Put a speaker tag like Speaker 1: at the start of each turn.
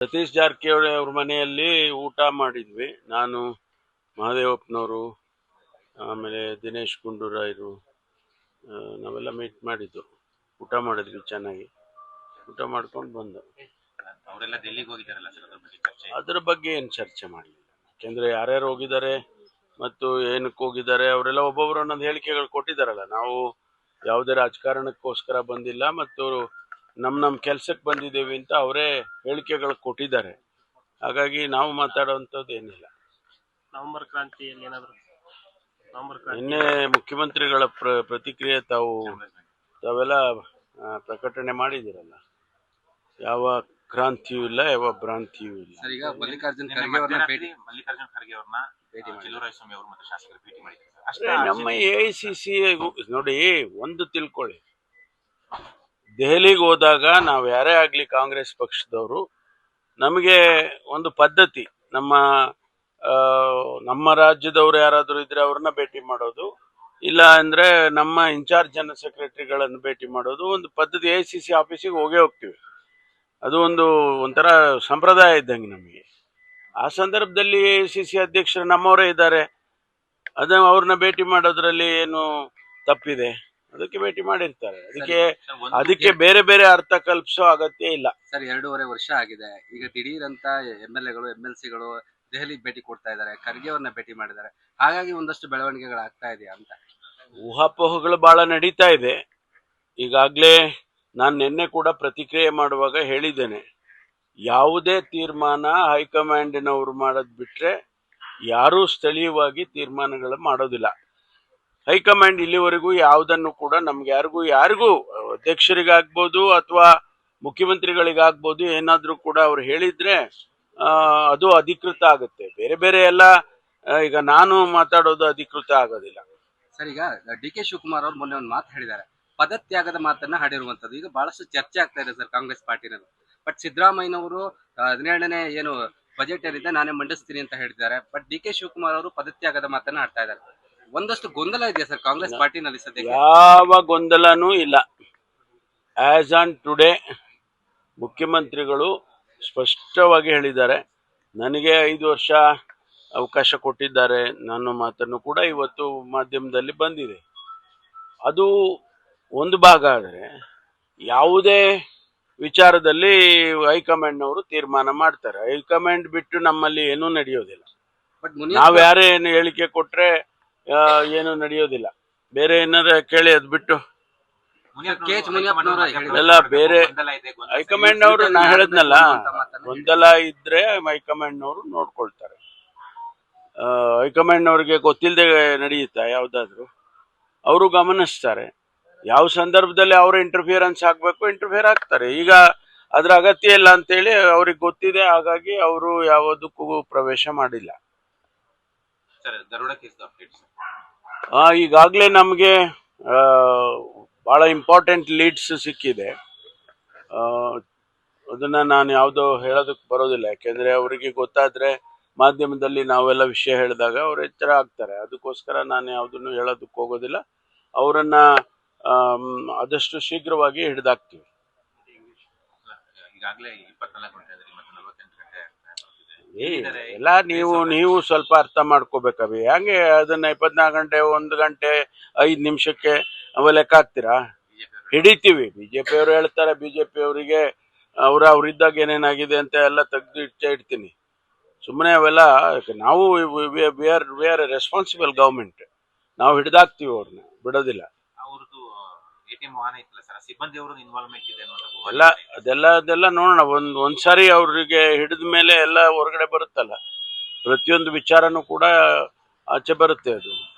Speaker 1: ಸತೀಶ್ ಜಾರಕಿಹೊಳಿ ಅವ್ರ ಮನೆಯಲ್ಲಿ ಊಟ ಮಾಡಿದ್ವಿ. ನಾನು ಮಹಾದೇವಪ್ಪನವರು ಆಮೇಲೆ ದಿನೇಶ್ ಗುಂಡೂರಾಯರು ನಾವೆಲ್ಲ ಮೀಟ್ ಮಾಡಿದ್ದು. ಊಟ ಮಾಡಿದ್ವಿ ಚೆನ್ನಾಗಿ. ಊಟ ಮಾಡ್ಕೊಂಡು ಬಂದು.
Speaker 2: ಅವರೆಲ್ಲ ಡೆಲ್ಲಿಗೆ ಹೋಗಿದ್ದಾರಲ್ಲ ಸರ್? ಅದ್ರ ಬಗ್ಗೆ ಚರ್ಚೆ
Speaker 1: ಅದ್ರ ಬಗ್ಗೆ ಏನು ಚರ್ಚೆ ಮಾಡಲಿಲ್ಲ. ಯಾಕೆಂದರೆ ಯಾರ್ಯಾರು ಹೋಗಿದ್ದಾರೆ ಮತ್ತು ಏನಕ್ಕೆ ಹೋಗಿದ್ದಾರೆ ಅವರೆಲ್ಲ ಒಬ್ಬೊಬ್ಬರು ಒಂದೊಂದು ಹೇಳಿಕೆಗಳು ಕೊಟ್ಟಿದ್ದಾರಲ್ಲ. ನಾವು ಯಾವುದೇ ರಾಜಕಾರಣಕ್ಕೋಸ್ಕರ ಬಂದಿಲ್ಲ ಮತ್ತು ನಮ್ಮ ನಮ್ಮ ಕೆಲಸಕ್ಕೆ ಬಂದಿದ್ದೇವೆ ಅಂತ ಅವರೇ ಹೇಳಿಕೆಗಳು ಕೊಟ್ಟಿದ್ದಾರೆ. ಹಾಗಾಗಿ ನಾವು ಮಾತಾಡುವಂಥದ್ದು ಏನಿಲ್ಲ.
Speaker 3: ನವೆಂಬರ್ ಕ್ರಾಂತಿಯಲ್ಲಿ ಏನಾದರೂ ನವೆಂಬರ್ ಕ್ರಾಂತಿ
Speaker 1: ನಿನ್ನೆ ಮುಖ್ಯಮಂತ್ರಿಗಳ ಪ್ರ ಪ್ರತಿಕ್ರಿಯೆ ತಾವು ತಾವೆಲ್ಲ ಆ, ಪ್ರಕಟಣೆ ಮಾಡಿದ್ದೀರಲ್ಲ. ಯಾವ ಕ್ರಾಂತಿಯೂ ಇಲ್ಲ ಯಾವ ಭ್ರಾಂತಿಯೂ ಇಲ್ಲ.
Speaker 4: ಸರ್ ಈಗ ಮಲ್ಲಿಕಾರ್ಜುನ್ ಖರ್ಗೆ ಅವ್ರನ್ನ ಭೇಟಿ
Speaker 2: ಮಲ್ಲಿಕಾರ್ಜುನ್ ಖರ್ಗೆ ಅವ್ರನ್ನ
Speaker 4: ಭೇಟಿ
Speaker 2: ಸ್ವಾಮಿ ಅವರು ಮತ್ತು ಶಾಸಕರು ಭೇಟಿ ಮಾಡಿದ್ದಾರೆ ಅಷ್ಟೇ
Speaker 1: ನಮ್ಮ ಎ ಐ ಸಿ ಸಿ ನೋಡಿ ಒಂದು ತಿಳ್ಕೊಳ್ಳಿ. ದೆಹಲಿಗೆ ಹೋದಾಗ ನಾವು ಯಾರೇ ಆಗಲಿ ಕಾಂಗ್ರೆಸ್ ಪಕ್ಷದವರು, ನಮಗೆ ಒಂದು ಪದ್ಧತಿ, ನಮ್ಮ ನಮ್ಮ ರಾಜ್ಯದವರು ಯಾರಾದರೂ ಇದ್ರೆ ಅವ್ರನ್ನ ಭೇಟಿ ಮಾಡೋದು, ಇಲ್ಲ ಅಂದ್ರೆ ನಮ್ಮ ಇನ್ಚಾರ್ಜ್ ಜನರಲ್ ಸೆಕ್ರೆಟರಿಗಳನ್ನು ಭೇಟಿ ಮಾಡೋದು, ಒಂದು ಪದ್ಧತಿ ಎ ಸಿ ಸಿ ಆಫೀಸಿಗೆ ಹೋಗೇ ಹೋಗ್ತೀವಿ. ಅದು ಒಂದು ಒಂಥರ ಸಂಪ್ರದಾಯ ಇದ್ದಂಗೆ ನಮಗೆ. ಆ ಸಂದರ್ಭದಲ್ಲಿ ಎ ಸಿ ಸಿ ಅಧ್ಯಕ್ಷರು ನಮ್ಮವರೇ ಇದ್ದಾರೆ. ಅದ ಅವ್ರನ್ನ ಭೇಟಿ ಮಾಡೋದ್ರಲ್ಲಿ ಏನು ತಪ್ಪಿದೆ? ಅದಕ್ಕೆ ಭೇಟಿ ಮಾಡಿರ್ತಾರೆ. ಅದಕ್ಕೆ ಅದಕ್ಕೆ ಬೇರೆ ಬೇರೆ ಅರ್ಥ ಕಲ್ಪಿಸೋ ಅಗತ್ಯ ಇಲ್ಲ.
Speaker 4: ಸರ್ ಎರಡೂವರೆ ವರ್ಷ ಆಗಿದೆ. ಈಗ ದಿಢೀರ್ ಎಂ ಎಂ ಎಲ್ ಎಗಳು ಎಂ ಎಲ್ ಸಿಗಳು ದೆಹಲಿಗೆ ಭೇಟಿ ಕೊಡ್ತಾ ಇದ್ದಾರೆ. ಖರ್ಗೆ ಅವ್ರನ್ನ ಭೇಟಿ ಮಾಡಿದ್ದಾರೆ. ಹಾಗಾಗಿ ಒಂದಷ್ಟು ಬೆಳವಣಿಗೆಗಳು ಆಗ್ತಾ ಇದೆಯಾ ಅಂತ.
Speaker 1: ಊಹಾಪೋಹಗಳು ಬಹಳ ನಡೀತಾ ಇದೆ. ಈಗಾಗಲೇ ನಾನು ನಿನ್ನೆ ಕೂಡ ಪ್ರತಿಕ್ರಿಯೆ ಮಾಡುವಾಗ ಹೇಳಿದ್ದೇನೆ. ಯಾವುದೇ ತೀರ್ಮಾನ ಹೈಕಮಾಂಡಿನವರು ಮಾಡೋದು ಬಿಟ್ರೆ ಯಾರೂ ಸ್ಥಳೀಯವಾಗಿ ತೀರ್ಮಾನಗಳು ಮಾಡೋದಿಲ್ಲ. ಹೈಕಮಾಂಡ್ ಇಲ್ಲಿವರೆಗೂ ಯಾವುದನ್ನು ಕೂಡ ನಮ್ಗೆ ಯಾರಿಗೂ ಯಾರಿಗೂ ಅಧ್ಯಕ್ಷರಿಗಾಗ್ಬೋದು ಅಥವಾ ಮುಖ್ಯಮಂತ್ರಿಗಳಿಗಾಗ್ಬೋದು ಏನಾದರೂ ಕೂಡ ಅವ್ರು ಹೇಳಿದ್ರೆ ಅದು ಅಧಿಕೃತ ಆಗುತ್ತೆ. ಬೇರೆ ಬೇರೆ ಎಲ್ಲ ಈಗ ನಾನು ಮಾತಾಡೋದು ಅಧಿಕೃತ ಆಗೋದಿಲ್ಲ.
Speaker 4: ಸರ್, ಈಗ ಡಿ ಕೆ ಶಿವಕುಮಾರ್ ಅವರು ಮೊನ್ನೆ ಒಂದು ಮಾತು ಹೇಳಿದ್ದಾರೆ. ಪದತ್ಯಾಗದ ಮಾತನ್ನ ಹಾಡಿರುವಂತದ್ದು ಈಗ ಬಹಳಷ್ಟು ಚರ್ಚೆ ಆಗ್ತಾ ಇದೆ ಸರ್ ಕಾಂಗ್ರೆಸ್ ಪಾರ್ಟಿನಲ್ಲಿ. ಬಟ್ ಸಿದ್ದರಾಮಯ್ಯನವರು ಹದಿನೇಳನೇ ಏನು ಬಜೆಟ್ ಏನಿದೆ ನಾನೇ ಮಂಡಿಸ್ತೀನಿ ಅಂತ ಹೇಳಿದ್ದಾರೆ. ಬಟ್ ಡಿ ಕೆ ಶಿವಕುಮಾರ್ ಅವರು ಪದತ್ಯಾಗದ ಮಾತನ್ನ ಆಡ್ತಾ ಇದ್ದಾರೆ. ಒಂದಷ್ಟು ಗೊಂದಲ ಇದೆಯಾ ಸರ್ ಕಾಂಗ್ರೆಸ್ ಪಾರ್ಟಿನಲ್ಲಿ ಸದ್ಯ
Speaker 1: ಯಾವ ಗೊಂದಲನೂ ಇಲ್ಲ. ಆಸ್ ಆನ್ ಟುಡೇ ಮುಖ್ಯಮಂತ್ರಿಗಳು ಸ್ಪಷ್ಟವಾಗಿ ಹೇಳಿದ್ದಾರೆ. ನನಗೆ ಐದು ವರ್ಷ ಅವಕಾಶ ಕೊಟ್ಟಿದ್ದಾರೆ. ನನ್ನ ಮಾತನ್ನು ಕೂಡ ಇವತ್ತು ಮಾಧ್ಯಮದಲ್ಲಿ ಬಂದಿದೆ. ಅದು ಒಂದು ಭಾಗ ಆದರೆ ಯಾವುದೇ ವಿಚಾರದಲ್ಲಿ ಹೈಕಮಾಂಡ್ನವರು ತೀರ್ಮಾನ ಮಾಡ್ತಾರೆ. ಹೈಕಮಾಂಡ್ ಬಿಟ್ಟು ನಮ್ಮಲ್ಲಿ ಏನೂ ನಡೆಯೋದಿಲ್ಲ. ನಾವು ಯಾರೇ ಏನು ಹೇಳಿಕೆ ಕೊಟ್ರೆ ಆ, ಏನು ನಡೆಯೋದಿಲ್ಲ. ಬೇರೆ ಏನಾರ ಕೇಳಿ ಅದ್ ಬಿಟ್ಟು.
Speaker 2: ಹೈಕಮಾಂಡ್
Speaker 1: ಎಲ್ಲ ಬೇರೆ ಹೈಕಮಾಂಡ್ ಅವರು ನಾ ಹೇಳದ್ನಲ್ಲ ಗೊಂದಲ ಇದ್ರೆ ಹೈಕಮಾಂಡ್ನವರು ನೋಡ್ಕೊಳ್ತಾರೆ. ಹೈಕಮಾಂಡ್ ಅವ್ರಿಗೆ ಗೊತ್ತಿಲ್ಲದೆ ನಡೆಯುತ್ತಾ ಯಾವ್ದಾದ್ರು? ಅವರು ಗಮನಿಸ್ತಾರೆ. ಯಾವ ಸಂದರ್ಭದಲ್ಲಿ ಅವ್ರ ಇಂಟರ್ಫಿಯರೆನ್ಸ್ ಆಗ್ಬೇಕು ಇಂಟರ್ಫಿಯರ್ ಆಗ್ತಾರೆ. ಈಗ ಅದ್ರ ಅಗತ್ಯ ಇಲ್ಲ ಅಂತೇಳಿ ಅವ್ರಿಗೆ ಗೊತ್ತಿದೆ ಹಾಗಾಗಿ ಅವರು ಯಾವುದಕ್ಕೂ ಪ್ರವೇಶ ಮಾಡಿಲ್ಲ
Speaker 2: ಸರ್ ದರೋಡ ಕೇಸ್ ಅಪ್ಡೇಟ್ ಸರ್
Speaker 1: ಆ, ಈಗಾಗಲೇ ನಮಗೆ ಭಾಳ ಇಂಪಾರ್ಟೆಂಟ್ ಲೀಡ್ಸ್ ಸಿಕ್ಕಿದೆ. ಅದನ್ನ ನಾನು ಯಾವುದೋ ಹೇಳೋದಕ್ಕೆ ಬರೋದಿಲ್ಲ. ಯಾಕೆಂದ್ರೆ ಅವರಿಗೆ ಗೊತ್ತಾದ್ರೆ ಮಾಧ್ಯಮದಲ್ಲಿ ನಾವೆಲ್ಲ ವಿಷಯ ಹೇಳಿದಾಗ ಅವ್ರು ಎಚ್ಚರ ಆಗ್ತಾರೆ. ಅದಕ್ಕೋಸ್ಕರ ನಾನು ಯಾವುದನ್ನು ಹೇಳೋದಕ್ಕೆ ಹೋಗೋದಿಲ್ಲ. ಅವರನ್ನ ಆದಷ್ಟು ಶೀಘ್ರವಾಗಿ ಹಿಡಿದಾಕ್ತೀವಿ
Speaker 2: ಈಗಾಗಲೇ ಇಪ್ಪತ್ನಾಲ್ಕು ಗಂಟೆ ಅಂದ್ರೆ ಮತ್ತೆ ನಲವತ್ತೆಂಟು ಗಂಟೆ ಆಗ್ತಾ
Speaker 1: ಏ,
Speaker 2: ಹೇಳಿದ್ದಾರೆ.
Speaker 1: ಎಲ್ಲ ನೀವು ನೀವು ಸ್ವಲ್ಪ ಅರ್ಥ ಮಾಡ್ಕೋಬೇಕವಿ ಹಂಗೆ ಅದನ್ನ ಇಪ್ಪತ್ನಾಲ್ಕು ಗಂಟೆ ಒಂದು ಗಂಟೆ ಐದು ನಿಮಿಷಕ್ಕೆ ಅವ ಲೆಕ್ಕ ಹಾಕ್ತೀರಾ? ಹಿಡಿತೀವಿ. ಬಿಜೆಪಿ ಅವರು ಹೇಳ್ತಾರೆ ಬಿಜೆಪಿ ಅವರಿಗೆ ಅವ್ರ ಅವ್ರಿದ್ದಾಗ ಏನೇನಾಗಿದೆ ಅಂತ ಎಲ್ಲ ತೆಗೆದು ಇಟ್ಟೆ ಇಡ್ತೀನಿ. ಸುಮ್ಮನೆ ಅವೆಲ್ಲ ನಾವು we are we are responsible government ನಾವು ಹಿಡ್ದಾಕ್ತೀವಿ ಅವ್ರನ್ನ ಬಿಡೋದಿಲ್ಲ.
Speaker 2: ವಾಹನ ಇತ್ತಲ್ಲ ಸರ್? ಸಿಬ್ಬಂದಿ ಅವ್ರದ್ದು ಇನ್ವಾಲ್ವ್ಮೆಂಟ್ ಇದೆ
Speaker 1: ಎಲ್ಲ ಅದೆಲ್ಲ ಅದೆಲ್ಲ ನೋಡೋಣ. ಒಂದು ಒಂದ್ಸಾರಿ ಅವ್ರಿಗೆ ಹಿಡಿದ ಮೇಲೆ ಎಲ್ಲ ಹೊರಗಡೆ ಬರುತ್ತಲ್ಲ? ಪ್ರತಿಯೊಂದು ವಿಚಾರನೂ ಕೂಡ ಆಚೆ ಬರುತ್ತೆ ಅದು.